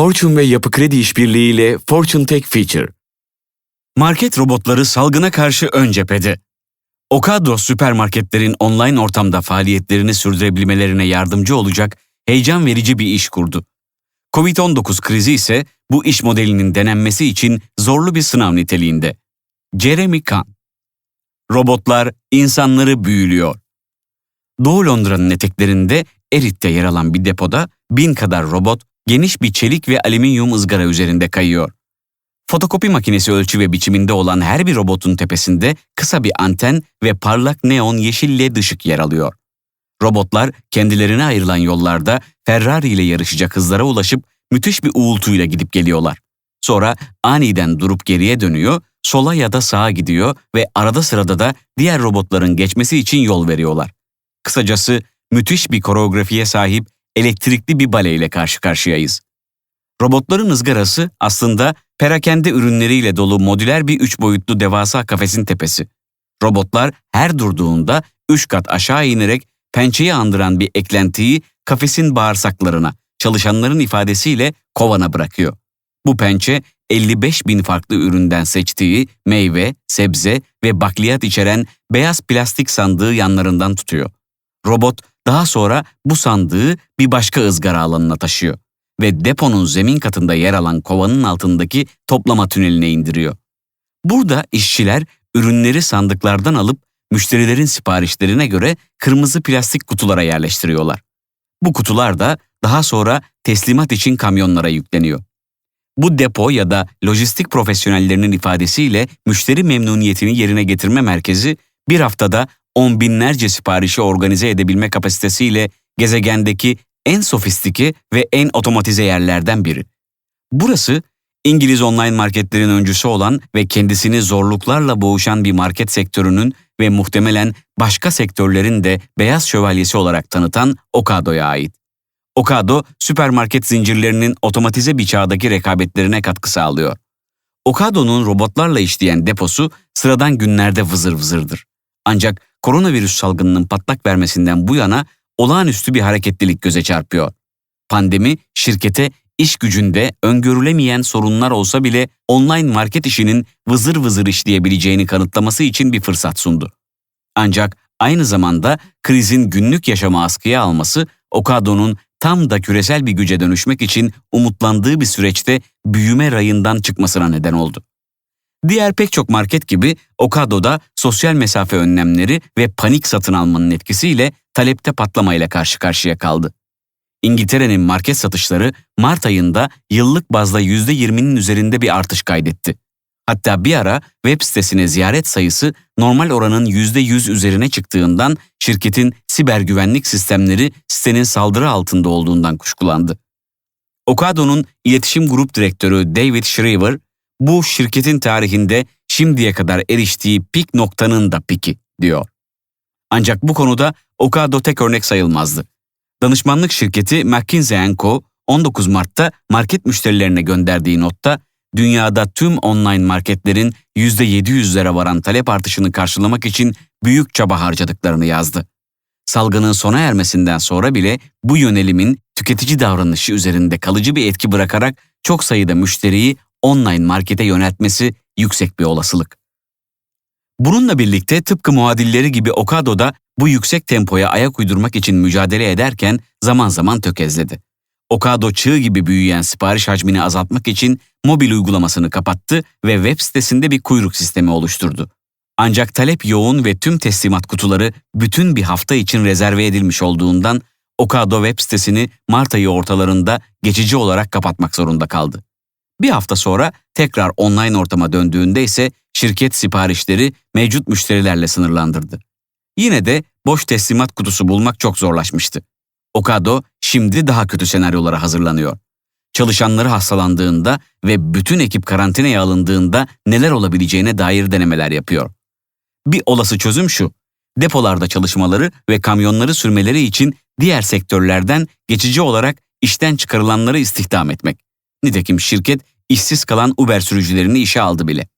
Fortune ve Yapı Kredi İşbirliği ile Fortune Tech Feature. Market robotları salgına karşı ön cephede. Ocado süpermarketlerin online ortamda faaliyetlerini sürdürebilmelerine yardımcı olacak heyecan verici bir iş kurdu. Covid-19 krizi ise bu iş modelinin denenmesi için zorlu bir sınav niteliğinde. Jeremy Kahn Robotlar insanları büyülüyor. Doğu Londra'nın eteklerinde Erit'te yer alan bir depoda bin kadar robot geniş bir çelik ve alüminyum ızgara üzerinde kayıyor. Fotokopi makinesi ölçü ve biçiminde olan her bir robotun tepesinde kısa bir anten ve parlak neon yeşil led ışık yer alıyor. Robotlar kendilerine ayrılan yollarda Ferrari ile yarışacak hızlara ulaşıp müthiş bir uğultuyla gidip geliyorlar. Sonra aniden durup geriye dönüyor, sola ya da sağa gidiyor ve arada sırada da diğer robotların geçmesi için yol veriyorlar. Kısacası müthiş bir koreografiye sahip elektrikli bir bale ile karşı karşıyayız. Robotların ızgarası aslında perakende ürünleriyle dolu modüler bir üç boyutlu devasa kafesin tepesi. Robotlar her durduğunda üç kat aşağı inerek pençeyi andıran bir eklentiyi kafesin bağırsaklarına, çalışanların ifadesiyle kovana bırakıyor. Bu pençe 55 bin farklı üründen seçtiği meyve, sebze ve bakliyat içeren beyaz plastik sandığı yanlarından tutuyor. Robot daha sonra bu sandığı bir başka ızgara alanına taşıyor ve deponun zemin katında yer alan kovanın altındaki toplama tüneline indiriyor. Burada işçiler ürünleri sandıklardan alıp müşterilerin siparişlerine göre kırmızı plastik kutulara yerleştiriyorlar. Bu kutular da daha sonra teslimat için kamyonlara yükleniyor. Bu depo ya da lojistik profesyonellerinin ifadesiyle müşteri memnuniyetini yerine getirme merkezi bir haftada on binlerce siparişi organize edebilme kapasitesiyle gezegendeki en sofistike ve en otomatize yerlerden biri. Burası İngiliz online marketlerin öncüsü olan ve kendisini zorluklarla boğuşan bir market sektörünün ve muhtemelen başka sektörlerin de beyaz şövalyesi olarak tanıtan Ocado'ya ait. Ocado, süpermarket zincirlerinin otomatize bir çağdaki rekabetlerine katkı sağlıyor. Ocado'nun robotlarla işleyen deposu sıradan günlerde vızır vızırdır. Ancak koronavirüs salgınının patlak vermesinden bu yana olağanüstü bir hareketlilik göze çarpıyor. Pandemi şirkete iş gücünde öngörülemeyen sorunlar olsa bile online market işinin vızır vızır işleyebileceğini kanıtlaması için bir fırsat sundu. Ancak aynı zamanda krizin günlük yaşamı askıya alması Ocado'nun tam da küresel bir güce dönüşmek için umutlandığı bir süreçte büyüme rayından çıkmasına neden oldu. Diğer pek çok market gibi Ocado'da sosyal mesafe önlemleri ve panik satın almanın etkisiyle talepte patlamayla karşı karşıya kaldı. İngiltere'nin market satışları Mart ayında yıllık bazda %20'nin üzerinde bir artış kaydetti. Hatta bir ara web sitesine ziyaret sayısı normal oranın %100 üzerine çıktığından şirketin siber güvenlik sistemleri sitenin saldırı altında olduğundan kuşkulandı. Ocado'nun iletişim grup direktörü David Shriver, bu şirketin tarihinde şimdiye kadar eriştiği pik noktanın da piki, diyor. Ancak bu konuda Ocado tek örnek sayılmazdı. Danışmanlık şirketi McKinsey Co. 19 Mart'ta market müşterilerine gönderdiği notta dünyada tüm online marketlerin %700'lere varan talep artışını karşılamak için büyük çaba harcadıklarını yazdı. Salgının sona ermesinden sonra bile bu yönelimin tüketici davranışı üzerinde kalıcı bir etki bırakarak çok sayıda müşteriyi online markete yöneltmesi yüksek bir olasılık. Bununla birlikte tıpkı muadilleri gibi Ocado'da bu yüksek tempoya ayak uydurmak için mücadele ederken zaman zaman tökezledi. Ocado çığ gibi büyüyen sipariş hacmini azaltmak için mobil uygulamasını kapattı ve web sitesinde bir kuyruk sistemi oluşturdu. Ancak talep yoğun ve tüm teslimat kutuları bütün bir hafta için rezerve edilmiş olduğundan Ocado web sitesini Mart ayı ortalarında geçici olarak kapatmak zorunda kaldı. Bir hafta sonra tekrar online ortama döndüğünde ise şirket siparişleri mevcut müşterilerle sınırlandırdı. Yine de boş teslimat kutusu bulmak çok zorlaşmıştı. Ocado şimdi daha kötü senaryolara hazırlanıyor. Çalışanları hastalandığında ve bütün ekip karantinaya alındığında neler olabileceğine dair denemeler yapıyor. Bir olası çözüm şu. Depolarda çalışmaları ve kamyonları sürmeleri için diğer sektörlerden geçici olarak işten çıkarılanları istihdam etmek. Nitekim şirket işsiz kalan Uber sürücülerini işe aldı bile.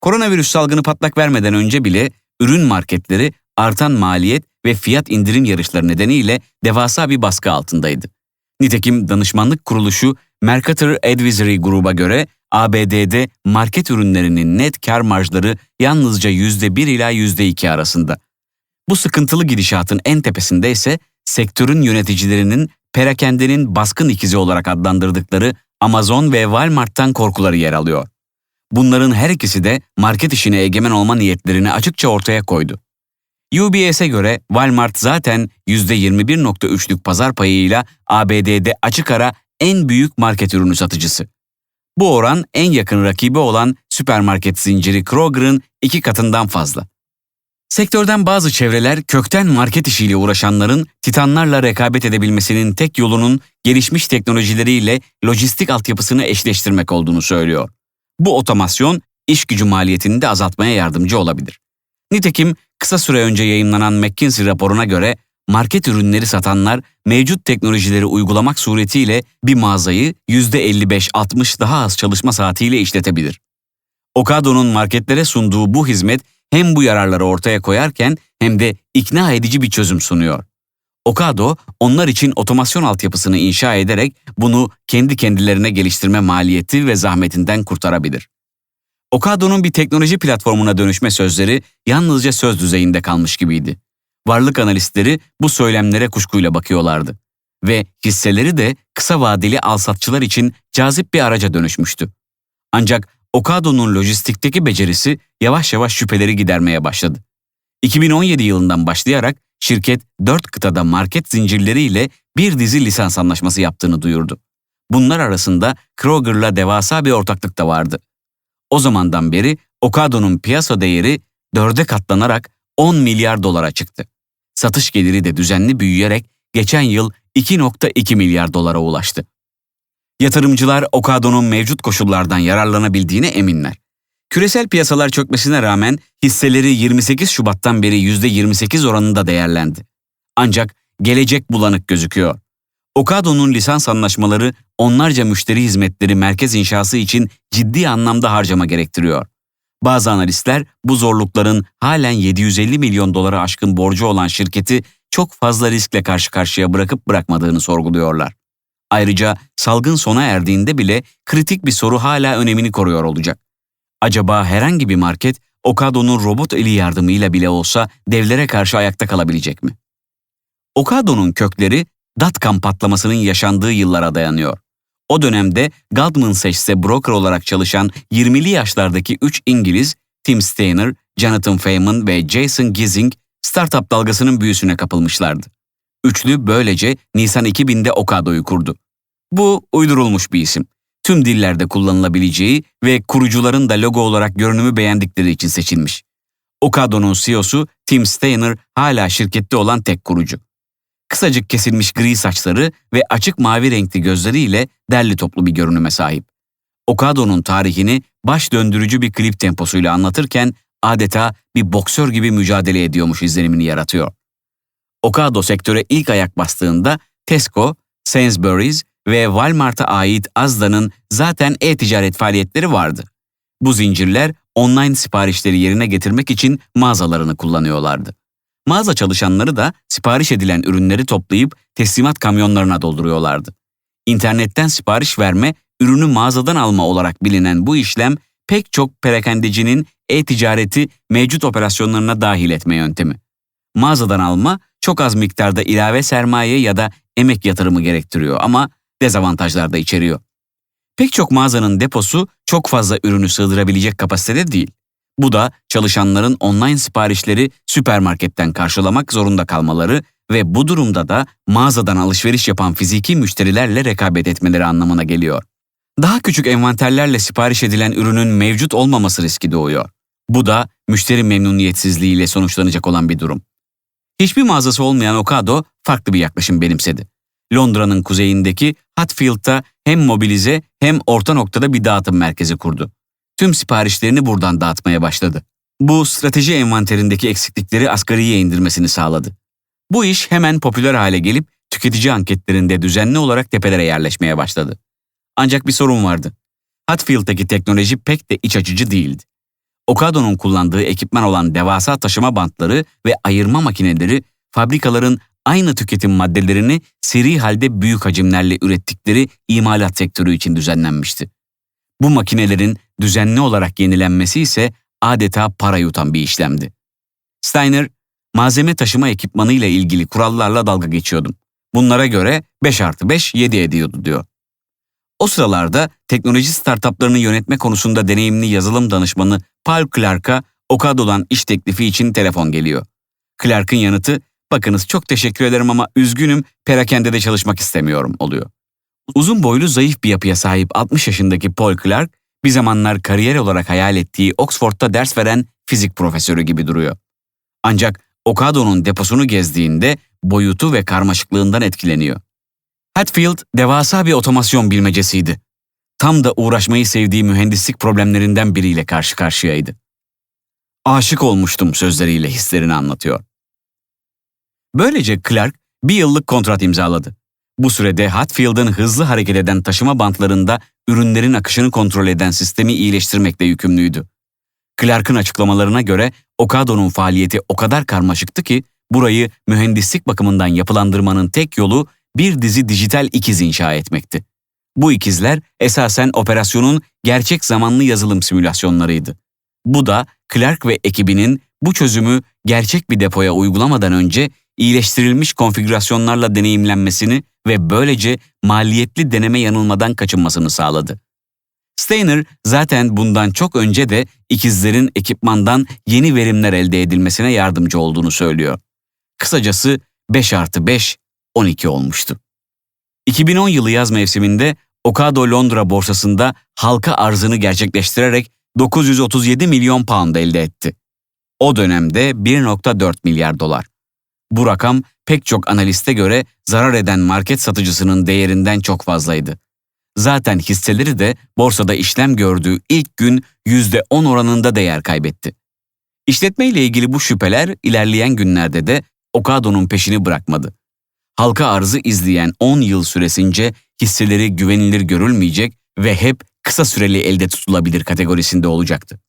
Koronavirüs salgını patlak vermeden önce bile ürün marketleri artan maliyet ve fiyat indirim yarışları nedeniyle devasa bir baskı altındaydı. Nitekim danışmanlık kuruluşu Mercator Advisory gruba göre ABD'de market ürünlerinin net kar marjları yalnızca %1 ila %2 arasında. Bu sıkıntılı gidişatın en tepesinde ise sektörün yöneticilerinin perakendenin baskın ikizi olarak adlandırdıkları Amazon ve Walmart'tan korkuları yer alıyor. Bunların her ikisi de market işine egemen olma niyetlerini açıkça ortaya koydu. UBS'e göre Walmart zaten %21.3'lük pazar payıyla ABD'de açık ara en büyük market ürünü satıcısı. Bu oran en yakın rakibi olan süpermarket zinciri Kroger'ın iki katından fazla. Sektörden bazı çevreler kökten market işiyle uğraşanların titanlarla rekabet edebilmesinin tek yolunun gelişmiş teknolojileriyle lojistik altyapısını eşleştirmek olduğunu söylüyor. Bu otomasyon iş gücü maliyetini de azaltmaya yardımcı olabilir. Nitekim kısa süre önce yayınlanan McKinsey raporuna göre market ürünleri satanlar mevcut teknolojileri uygulamak suretiyle bir mağazayı %55-60 daha az çalışma saatiyle işletebilir. Okado'nun marketlere sunduğu bu hizmet hem bu yararları ortaya koyarken hem de ikna edici bir çözüm sunuyor. Okado, onlar için otomasyon altyapısını inşa ederek bunu kendi kendilerine geliştirme maliyeti ve zahmetinden kurtarabilir. Okado'nun bir teknoloji platformuna dönüşme sözleri yalnızca söz düzeyinde kalmış gibiydi. Varlık analistleri bu söylemlere kuşkuyla bakıyorlardı. Ve hisseleri de kısa vadeli alsatçılar için cazip bir araca dönüşmüştü. Ancak Okado'nun lojistikteki becerisi yavaş yavaş şüpheleri gidermeye başladı. 2017 yılından başlayarak şirket dört kıtada market zincirleriyle bir dizi lisans anlaşması yaptığını duyurdu. Bunlar arasında Kroger'la devasa bir ortaklık da vardı. O zamandan beri Okado'nun piyasa değeri dörde katlanarak 10 milyar dolara çıktı. Satış geliri de düzenli büyüyerek geçen yıl 2.2 milyar dolara ulaştı. Yatırımcılar Okado'nun mevcut koşullardan yararlanabildiğine eminler. Küresel piyasalar çökmesine rağmen hisseleri 28 Şubat'tan beri %28 oranında değerlendi. Ancak gelecek bulanık gözüküyor. Okado'nun lisans anlaşmaları onlarca müşteri hizmetleri merkez inşası için ciddi anlamda harcama gerektiriyor. Bazı analistler bu zorlukların halen 750 milyon dolara aşkın borcu olan şirketi çok fazla riskle karşı karşıya bırakıp bırakmadığını sorguluyorlar. Ayrıca salgın sona erdiğinde bile kritik bir soru hala önemini koruyor olacak. Acaba herhangi bir market Okado'nun robot eli yardımıyla bile olsa devlere karşı ayakta kalabilecek mi? Okado'nun kökleri dotcom patlamasının yaşandığı yıllara dayanıyor. O dönemde Goldman Sachs'e broker olarak çalışan 20'li yaşlardaki 3 İngiliz, Tim Steiner, Jonathan Feynman ve Jason Gizing, startup dalgasının büyüsüne kapılmışlardı. Üçlü böylece Nisan 2000'de Okado'yu kurdu. Bu uydurulmuş bir isim. Tüm dillerde kullanılabileceği ve kurucuların da logo olarak görünümü beğendikleri için seçilmiş. Okado'nun CEO'su Tim Steiner hala şirkette olan tek kurucu. Kısacık kesilmiş gri saçları ve açık mavi renkli gözleriyle derli toplu bir görünüme sahip. Okado'nun tarihini baş döndürücü bir klip temposuyla anlatırken adeta bir boksör gibi mücadele ediyormuş izlenimini yaratıyor. Okado sektöre ilk ayak bastığında Tesco, Sainsbury's ve Walmart'a ait Asda'nın zaten e-ticaret faaliyetleri vardı. Bu zincirler online siparişleri yerine getirmek için mağazalarını kullanıyorlardı. Mağaza çalışanları da sipariş edilen ürünleri toplayıp teslimat kamyonlarına dolduruyorlardı. İnternetten sipariş verme, ürünü mağazadan alma olarak bilinen bu işlem pek çok perakendecinin e-ticareti mevcut operasyonlarına dahil etme yöntemi. Mağazadan alma çok az miktarda ilave sermaye ya da emek yatırımı gerektiriyor ama dezavantajlar da içeriyor. Pek çok mağazanın deposu çok fazla ürünü sığdırabilecek kapasitede değil. Bu da çalışanların online siparişleri süpermarketten karşılamak zorunda kalmaları ve bu durumda da mağazadan alışveriş yapan fiziki müşterilerle rekabet etmeleri anlamına geliyor. Daha küçük envanterlerle sipariş edilen ürünün mevcut olmaması riski doğuyor. Bu da müşteri memnuniyetsizliğiyle sonuçlanacak olan bir durum. Hiçbir mağazası olmayan Ocado farklı bir yaklaşım benimsedi. Londra'nın kuzeyindeki Hatfield'da hem mobilize hem orta noktada bir dağıtım merkezi kurdu. Tüm siparişlerini buradan dağıtmaya başladı. Bu strateji envanterindeki eksiklikleri asgariye indirmesini sağladı. Bu iş hemen popüler hale gelip tüketici anketlerinde düzenli olarak tepelere yerleşmeye başladı. Ancak bir sorun vardı. Hatfield'daki teknoloji pek de iç açıcı değildi. Okado'nun kullandığı ekipman olan devasa taşıma bantları ve ayırma makineleri fabrikaların aynı tüketim maddelerini seri halde büyük hacimlerle ürettikleri imalat sektörü için düzenlenmişti. Bu makinelerin düzenli olarak yenilenmesi ise adeta para yutan bir işlemdi. Steiner, malzeme taşıma ekipmanı ile ilgili kurallarla dalga geçiyordum. Bunlara göre 5 artı 5 7 ediyordu diyor. O sıralarda teknoloji startuplarını yönetme konusunda deneyimli yazılım danışmanı Paul Clark'a Okado'dan iş teklifi için telefon geliyor. Clark'ın yanıtı, bakınız çok teşekkür ederim ama üzgünüm perakendede çalışmak istemiyorum oluyor. Uzun boylu zayıf bir yapıya sahip 60 yaşındaki Paul Clark, bir zamanlar kariyer olarak hayal ettiği Oxford'da ders veren fizik profesörü gibi duruyor. Ancak Okado'nun deposunu gezdiğinde boyutu ve karmaşıklığından etkileniyor. Hatfield devasa bir otomasyon bilmecesiydi. Tam da uğraşmayı sevdiği mühendislik problemlerinden biriyle karşı karşıyaydı. Aşık olmuştum sözleriyle hislerini anlatıyor. Böylece Clark bir yıllık kontrat imzaladı. Bu sürede Hatfield'ın hızlı hareket eden taşıma bantlarında ürünlerin akışını kontrol eden sistemi iyileştirmekle yükümlüydü. Clark'ın açıklamalarına göre Okado'nun faaliyeti o kadar karmaşıktı ki burayı mühendislik bakımından yapılandırmanın tek yolu bir dizi dijital ikiz inşa etmekti. Bu ikizler esasen operasyonun gerçek zamanlı yazılım simülasyonlarıydı. Bu da Clark ve ekibinin bu çözümü gerçek bir depoya uygulamadan önce iyileştirilmiş konfigürasyonlarla deneyimlenmesini ve böylece maliyetli deneme yanılmadan kaçınmasını sağladı. Steiner zaten bundan çok önce de ikizlerin ekipmandan yeni verimler elde edilmesine yardımcı olduğunu söylüyor. Kısacası 5 artı 5, 12 olmuştu. 2010 yılı yaz mevsiminde Ocado Londra borsasında halka arzını gerçekleştirerek 937 milyon pound elde etti. O dönemde 1.4 milyar dolar. Bu rakam pek çok analiste göre zarar eden market satıcısının değerinden çok fazlaydı. Zaten hisseleri de borsada işlem gördüğü ilk gün %10 oranında değer kaybetti. İşletme ile ilgili bu şüpheler ilerleyen günlerde de Okado'nun peşini bırakmadı. Halka arzı izleyen 10 yıl süresince hisseleri güvenilir görülmeyecek ve hep kısa süreli elde tutulabilir kategorisinde olacaktı.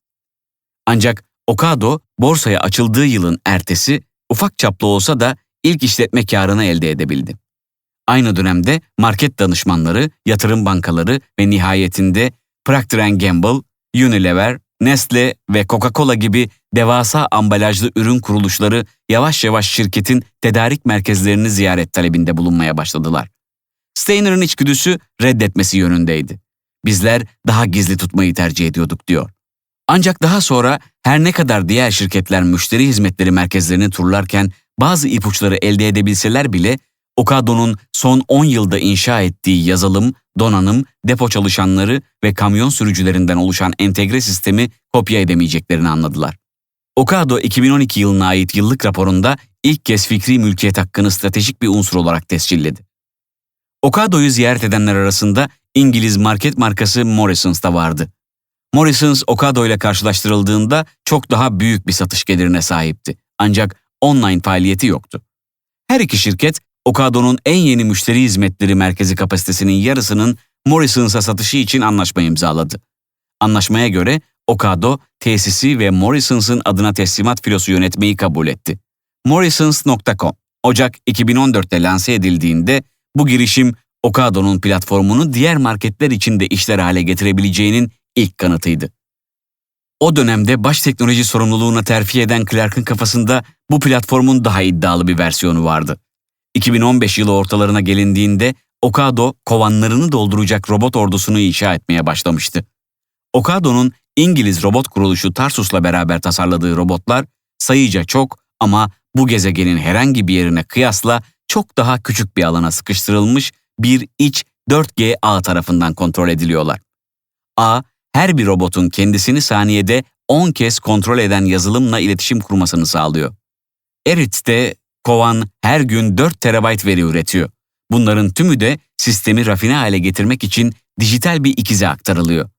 Ancak Okado borsaya açıldığı yılın ertesi ufak çaplı olsa da ilk işletme karını elde edebildi. Aynı dönemde market danışmanları, yatırım bankaları ve nihayetinde Procter Gamble, Unilever, Nestle ve Coca-Cola gibi devasa ambalajlı ürün kuruluşları yavaş yavaş şirketin tedarik merkezlerini ziyaret talebinde bulunmaya başladılar. Steiner'ın içgüdüsü reddetmesi yönündeydi. Bizler daha gizli tutmayı tercih ediyorduk diyor. Ancak daha sonra her ne kadar diğer şirketler müşteri hizmetleri merkezlerini turlarken bazı ipuçları elde edebilseler bile Okado'nun son 10 yılda inşa ettiği yazılım, donanım, depo çalışanları ve kamyon sürücülerinden oluşan entegre sistemi kopya edemeyeceklerini anladılar. Okado 2012 yılına ait yıllık raporunda ilk kez fikri mülkiyet hakkını stratejik bir unsur olarak tescilledi. Okado'yu ziyaret edenler arasında İngiliz market markası Morrisons da vardı. Morrisons Okado ile karşılaştırıldığında çok daha büyük bir satış gelirine sahipti. Ancak online faaliyeti yoktu. Her iki şirket Okado'nun en yeni müşteri hizmetleri merkezi kapasitesinin yarısının Morrisons'a satışı için anlaşma imzaladı. Anlaşmaya göre Okado, tesisi ve Morrisons'ın adına teslimat filosu yönetmeyi kabul etti. Morrisons.com Ocak 2014'te lanse edildiğinde bu girişim Okado'nun platformunu diğer marketler için de işler hale getirebileceğinin ilk kanıtıydı. O dönemde baş teknoloji sorumluluğuna terfi eden Clark'ın kafasında bu platformun daha iddialı bir versiyonu vardı. 2015 yılı ortalarına gelindiğinde Okado kovanlarını dolduracak robot ordusunu inşa etmeye başlamıştı. Okado'nun İngiliz robot kuruluşu Tarsus'la beraber tasarladığı robotlar sayıca çok ama bu gezegenin herhangi bir yerine kıyasla çok daha küçük bir alana sıkıştırılmış bir iç 4G ağ tarafından kontrol ediliyorlar. Ağ, her bir robotun kendisini saniyede 10 kez kontrol eden yazılımla iletişim kurmasını sağlıyor. Eritz'te kovan her gün 4 terabayt veri üretiyor. Bunların tümü de sistemi rafine hale getirmek için dijital bir ikize aktarılıyor.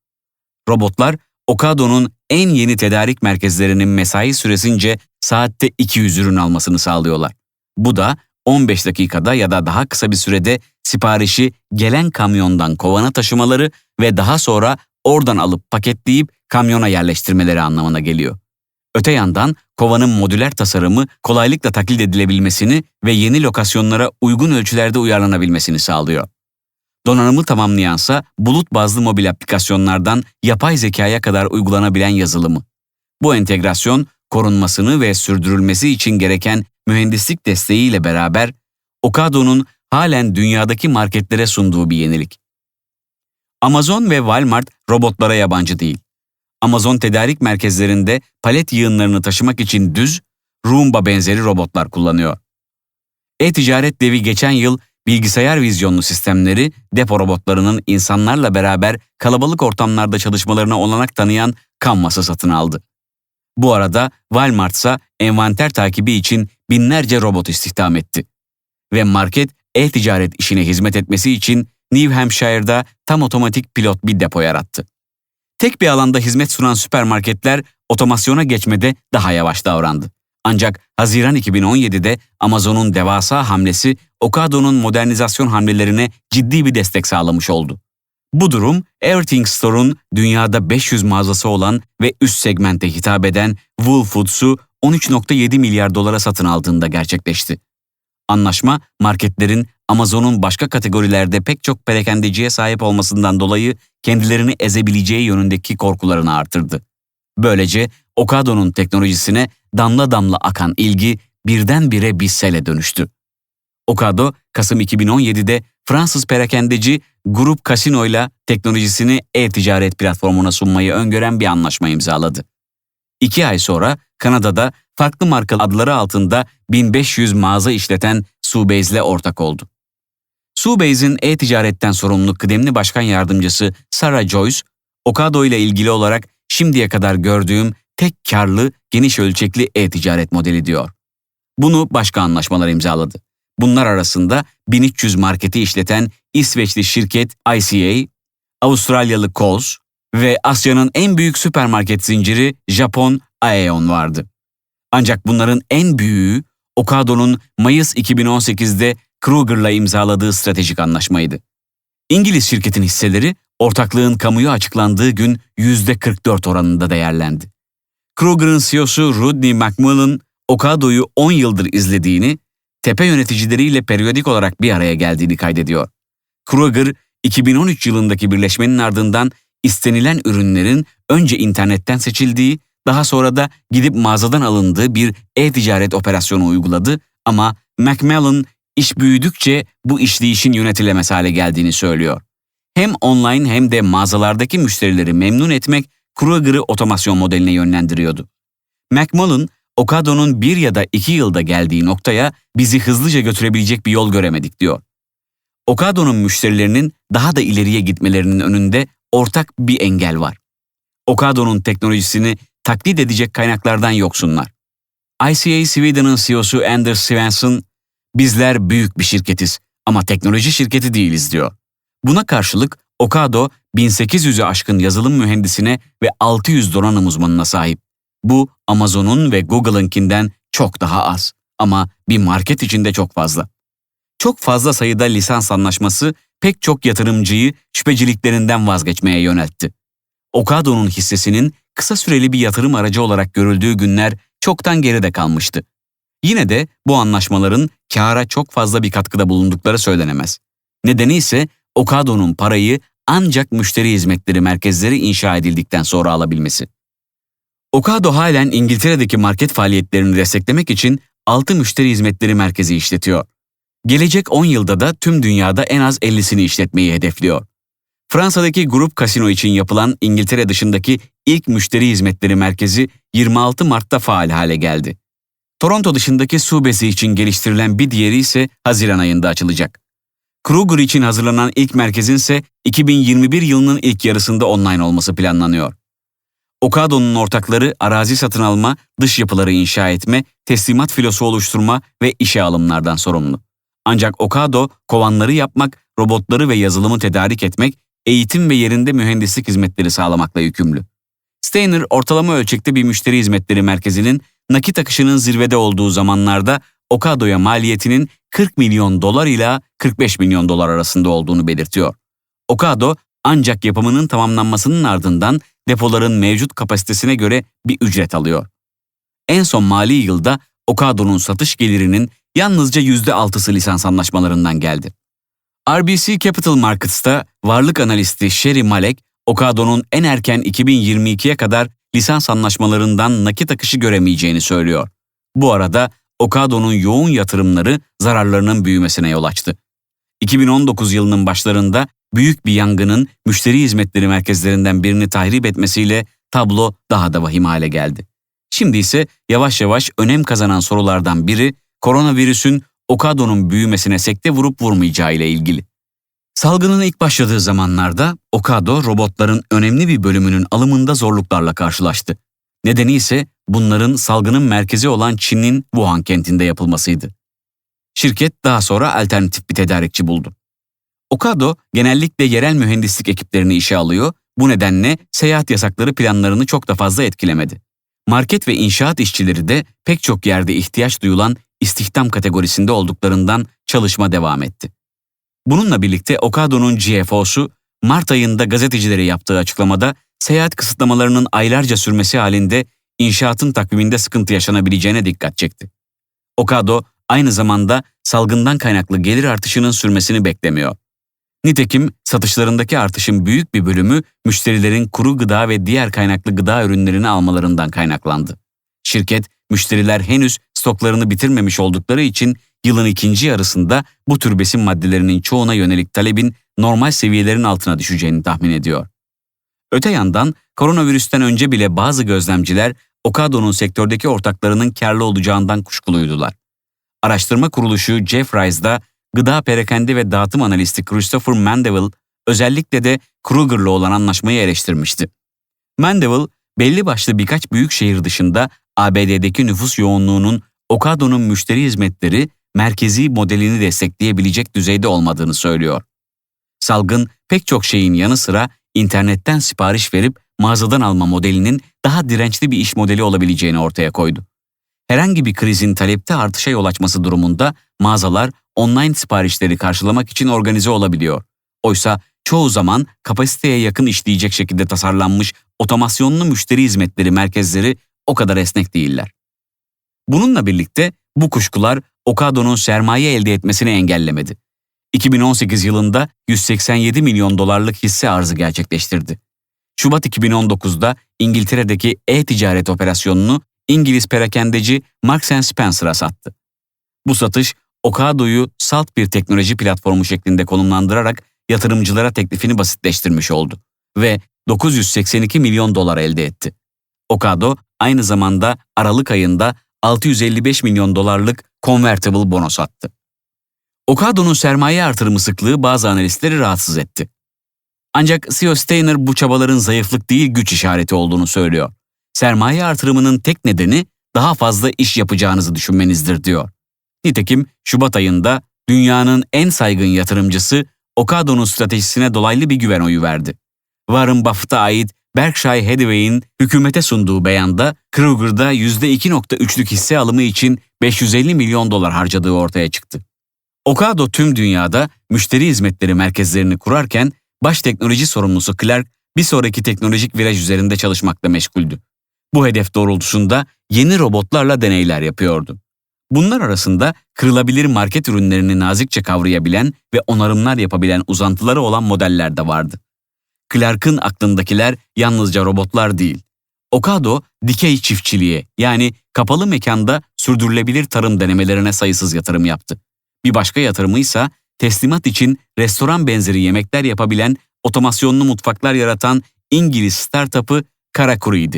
Robotlar Okado'nun en yeni tedarik merkezlerinin mesai süresince saatte 200 ürün almasını sağlıyorlar. Bu da 15 dakikada ya da daha kısa bir sürede siparişi gelen kamyondan kovana taşımaları ve daha sonra oradan alıp paketleyip kamyona yerleştirmeleri anlamına geliyor. Öte yandan kovanın modüler tasarımı kolaylıkla taklit edilebilmesini ve yeni lokasyonlara uygun ölçülerde uyarlanabilmesini sağlıyor. Donanımı tamamlayansa bulut bazlı mobil aplikasyonlardan yapay zekaya kadar uygulanabilen yazılımı. Bu entegrasyon korunmasını ve sürdürülmesi için gereken mühendislik desteğiyle beraber Okado'nun halen dünyadaki marketlere sunduğu bir yenilik. Amazon ve Walmart robotlara yabancı değil. Amazon tedarik merkezlerinde palet yığınlarını taşımak için düz, Roomba benzeri robotlar kullanıyor. E-ticaret devi geçen yıl bilgisayar vizyonlu sistemleri depo robotlarının insanlarla beraber kalabalık ortamlarda çalışmalarına olanak tanıyan Canvas'ı satın aldı. Bu arada Walmart ise envanter takibi için binlerce robot istihdam etti. Ve market e-ticaret işine hizmet etmesi için New Hampshire'da tam otomatik pilot bir depo yarattı. Tek bir alanda hizmet sunan süpermarketler otomasyona geçmede daha yavaş davrandı. Ancak Haziran 2017'de Amazon'un devasa hamlesi Ocado'nun modernizasyon hamlelerine ciddi bir destek sağlamış oldu. Bu durum Everything Store'un dünyada 500 mağazası olan ve üst segmente hitap eden Whole Foods'u 13.7 milyar dolara satın aldığında gerçekleşti. Anlaşma marketlerin Amazon'un başka kategorilerde pek çok perakendeciye sahip olmasından dolayı kendilerini ezebileceği yönündeki korkularını artırdı. Böylece Ocado'nun teknolojisine damla damla akan ilgi birdenbire bir sele dönüştü. Ocado, Kasım 2017'de Fransız perakendeci Grup Casino ile teknolojisini e-ticaret platformuna sunmayı öngören bir anlaşma imzaladı. İki ay sonra Kanada'da farklı marka adları altında 1500 mağaza işleten Subaze ile ortak oldu. Subaze'in e-ticaretten sorumlu kıdemli başkan yardımcısı Sarah Joyce, Ocado ile ilgili olarak şimdiye kadar gördüğüm tek karlı, geniş ölçekli e-ticaret modeli diyor. Bunu başka anlaşmalar imzaladı. Bunlar arasında 1300 marketi işleten İsveçli şirket ICA, Avustralyalı Coles ve Asya'nın en büyük süpermarket zinciri Japon Aeon vardı. Ancak bunların en büyüğü Ocado'nun Mayıs 2018'de Kruger'la imzaladığı stratejik anlaşmaydı. İngiliz şirketin hisseleri ortaklığın kamuya açıklandığı gün %44 oranında değerlendi. Kruger'ın CEO'su Rodney McMullen, Ocado'yu 10 yıldır izlediğini, tepe yöneticileriyle periyodik olarak bir araya geldiğini kaydediyor. Kruger, 2013 yılındaki birleşmenin ardından istenilen ürünlerin önce internetten seçildiği, daha sonra da gidip mağazadan alındığı bir e-ticaret operasyonu uyguladı ama Macmillan iş büyüdükçe bu işleyişin yönetilemez hale geldiğini söylüyor. Hem online hem de mağazalardaki müşterileri memnun etmek Kruger'ı otomasyon modeline yönlendiriyordu. Macmillan, Ocado'nun bir ya da iki yılda geldiği noktaya bizi hızlıca götürebilecek bir yol göremedik diyor. Ocado'nun müşterilerinin daha da ileriye gitmelerinin önünde ortak bir engel var. Ocado'nun teknolojisini taklit edecek kaynaklardan yoksunlar. ICA Sweden'ın CEO'su Anders Svensson, bizler büyük bir şirketiz ama teknoloji şirketi değiliz diyor. Buna karşılık Ocado 1800'ü aşkın yazılım mühendisine ve 600 donanım uzmanına sahip. Bu Amazon'un ve Google'ınkinden çok daha az ama bir market içinde çok fazla. Çok fazla sayıda lisans anlaşması pek çok yatırımcıyı şüpheciliklerinden vazgeçmeye yöneltti. Ocado'nun hissesinin kısa süreli bir yatırım aracı olarak görüldüğü günler çoktan geride kalmıştı. Yine de bu anlaşmaların kâra çok fazla bir katkıda bulundukları söylenemez. Nedeni ise Ocado'nun parayı ancak müşteri hizmetleri merkezleri inşa edildikten sonra alabilmesi. Ocado halen İngiltere'deki market faaliyetlerini desteklemek için 6 müşteri hizmetleri merkezi işletiyor. Gelecek 10 yılda da tüm dünyada en az 50'sini işletmeyi hedefliyor. Fransa'daki Grup Casino için yapılan İngiltere dışındaki ilk müşteri hizmetleri merkezi 26 Mart'ta faal hale geldi. Toronto dışındaki Subesi için geliştirilen bir diğeri ise Haziran ayında açılacak. Kruger için hazırlanan ilk merkezin ise 2021 yılının ilk yarısında online olması planlanıyor. Ocado'nun ortakları arazi satın alma, dış yapıları inşa etme, teslimat filosu oluşturma ve işe alımlardan sorumlu. Ancak Ocado, kovanları yapmak, robotları ve yazılımı tedarik etmek, eğitim ve yerinde mühendislik hizmetleri sağlamakla yükümlü. Steiner ortalama ölçekte bir müşteri hizmetleri merkezinin nakit akışının zirvede olduğu zamanlarda Ocado'ya maliyetinin 40 milyon dolar ile 45 milyon dolar arasında olduğunu belirtiyor. Ocado ancak yapımının tamamlanmasının ardından depoların mevcut kapasitesine göre bir ücret alıyor. en son mali yılda Ocado'nun satış gelirinin yalnızca %6'sı lisans anlaşmalarından geldi. RBC Capital Markets'ta varlık analisti Sherry Malek, Ocado'nun en erken 2022'ye kadar lisans anlaşmalarından nakit akışı göremeyeceğini söylüyor. Bu arada Ocado'nun yoğun yatırımları zararlarının büyümesine yol açtı. 2019 yılının başlarında büyük bir yangının müşteri hizmetleri merkezlerinden birini tahrip etmesiyle tablo daha da vahim hale geldi. Şimdi ise yavaş yavaş önem kazanan sorulardan biri koronavirüsün Ocado'nun büyümesine sekte vurup vurmayacağı ile ilgili. Salgının ilk başladığı zamanlarda Ocado robotların önemli bir bölümünün alımında zorluklarla karşılaştı. Nedeni ise bunların salgının merkezi olan Çin'in Wuhan kentinde yapılmasıydı. Şirket daha sonra alternatif bir tedarikçi buldu. Ocado genellikle yerel mühendislik ekiplerini işe alıyor, bu nedenle seyahat yasakları planlarını çok da fazla etkilemedi. Market ve inşaat işçileri de pek çok yerde ihtiyaç duyulan istihdam kategorisinde olduklarından çalışma devam etti. Bununla birlikte Ocado'nun GFO'su Mart ayında gazetecilere yaptığı açıklamada seyahat kısıtlamalarının aylarca sürmesi halinde inşaatın takviminde sıkıntı yaşanabileceğine dikkat çekti. Ocado aynı zamanda salgından kaynaklı gelir artışının sürmesini beklemiyor. Nitekim satışlarındaki artışın büyük bir bölümü müşterilerin kuru gıda ve diğer kaynaklı gıda ürünlerini almalarından kaynaklandı. Şirket, müşteriler henüz stoklarını bitirmemiş oldukları için yılın ikinci yarısında bu tür besin maddelerinin çoğuna yönelik talebin normal seviyelerin altına düşeceğini tahmin ediyor. Öte yandan koronavirüsten önce bile bazı gözlemciler Ocado'nun sektördeki ortaklarının karlı olacağından kuşkuluydular. Araştırma kuruluşu Jeff Rice'da gıda perakende ve dağıtım analisti Christopher Mandeville özellikle de Kruger'la olan anlaşmayı eleştirmişti. Mandeville, belli başlı birkaç büyük şehir dışında ABD'deki nüfus yoğunluğunun Ocado'nun müşteri hizmetleri merkezi modelini destekleyebilecek düzeyde olmadığını söylüyor. Salgın pek çok şeyin yanı sıra internetten sipariş verip mağazadan alma modelinin daha dirençli bir iş modeli olabileceğini ortaya koydu. Herhangi bir krizin talepte artışa yol açması durumunda mağazalar online siparişleri karşılamak için organize olabiliyor. Oysa çoğu zaman kapasiteye yakın işleyecek şekilde tasarlanmış otomasyonlu müşteri hizmetleri merkezleri o kadar esnek değiller. Bununla birlikte bu kuşkular Ocado'nun sermaye elde etmesini engellemedi. 2018 yılında 187 milyon dolarlık hisse arzı gerçekleştirdi. Şubat 2019'da İngiltere'deki e-ticaret operasyonunu İngiliz perakendeci Marks Spencer'a sattı. Bu satış Ocado'yu salt bir teknoloji platformu şeklinde konumlandırarak yatırımcılara teklifini basitleştirmiş oldu ve 982 milyon dolar elde etti. Ocado aynı zamanda Aralık ayında 655 milyon dolarlık convertible bono sattı. Ocado'nun sermaye artırımı sıklığı bazı analistleri rahatsız etti. Ancak CEO Steiner bu çabaların zayıflık değil güç işareti olduğunu söylüyor. Sermaye artırımının tek nedeni daha fazla iş yapacağınızı düşünmenizdir diyor. Nitekim Şubat ayında dünyanın en saygın yatırımcısı Ocado'nun stratejisine dolaylı bir güven oyu verdi. Warren Buffett'a ait Berkshire Hathaway'in hükümete sunduğu beyanda Kruger'da %2.3'lük hisse alımı için 550 milyon dolar harcadığı ortaya çıktı. Ocado tüm dünyada müşteri hizmetleri merkezlerini kurarken baş teknoloji sorumlusu Clark bir sonraki teknolojik viraj üzerinde çalışmakla meşguldü. Bu hedef doğrultusunda yeni robotlarla deneyler yapıyordu. Bunlar arasında kırılabilir market ürünlerini nazikçe kavrayabilen ve onarımlar yapabilen uzantıları olan modeller de vardı. Clark'ın aklındakiler yalnızca robotlar değil. Ocado, dikey çiftçiliğe yani kapalı mekanda sürdürülebilir tarım denemelerine sayısız yatırım yaptı. Bir başka yatırımı ise teslimat için restoran benzeri yemekler yapabilen otomasyonlu mutfaklar yaratan İngiliz startup'ı Karakuru'ydu.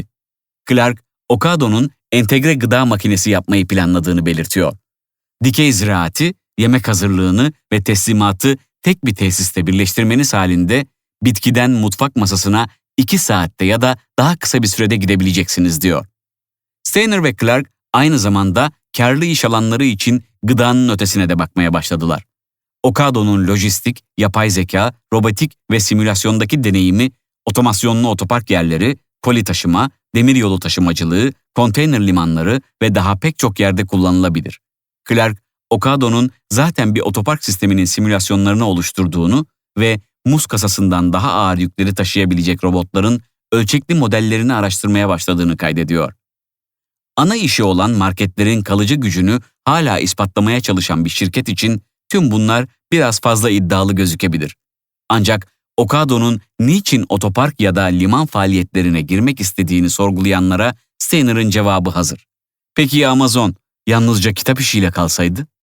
Clark, Ocado'nun entegre gıda makinesi yapmayı planladığını belirtiyor. Dikey ziraati, yemek hazırlığını ve teslimatı tek bir tesiste birleştirmeniz halinde bitkiden mutfak masasına 2 saatte ya da daha kısa bir sürede gidebileceksiniz diyor. Steiner ve Clark aynı zamanda karlı iş alanları için gıdanın ötesine de bakmaya başladılar. Ocado'nun lojistik, yapay zeka, robotik ve simülasyondaki deneyimi, otomasyonlu otopark yerleri, koli taşıma, demiryolu taşımacılığı, konteyner limanları ve daha pek çok yerde kullanılabilir. Clark, Okado'nun zaten bir otopark sisteminin simülasyonlarını oluşturduğunu ve muz kasasından daha ağır yükleri taşıyabilecek robotların ölçekli modellerini araştırmaya başladığını kaydediyor. Ana işi olan marketlerin kalıcı gücünü hala ispatlamaya çalışan bir şirket için tüm bunlar biraz fazla iddialı gözükebilir. Ancak Okado'nun niçin otopark ya da liman faaliyetlerine girmek istediğini sorgulayanlara Steiner'ın cevabı hazır. Peki ya Amazon yalnızca kitap işiyle kalsaydı?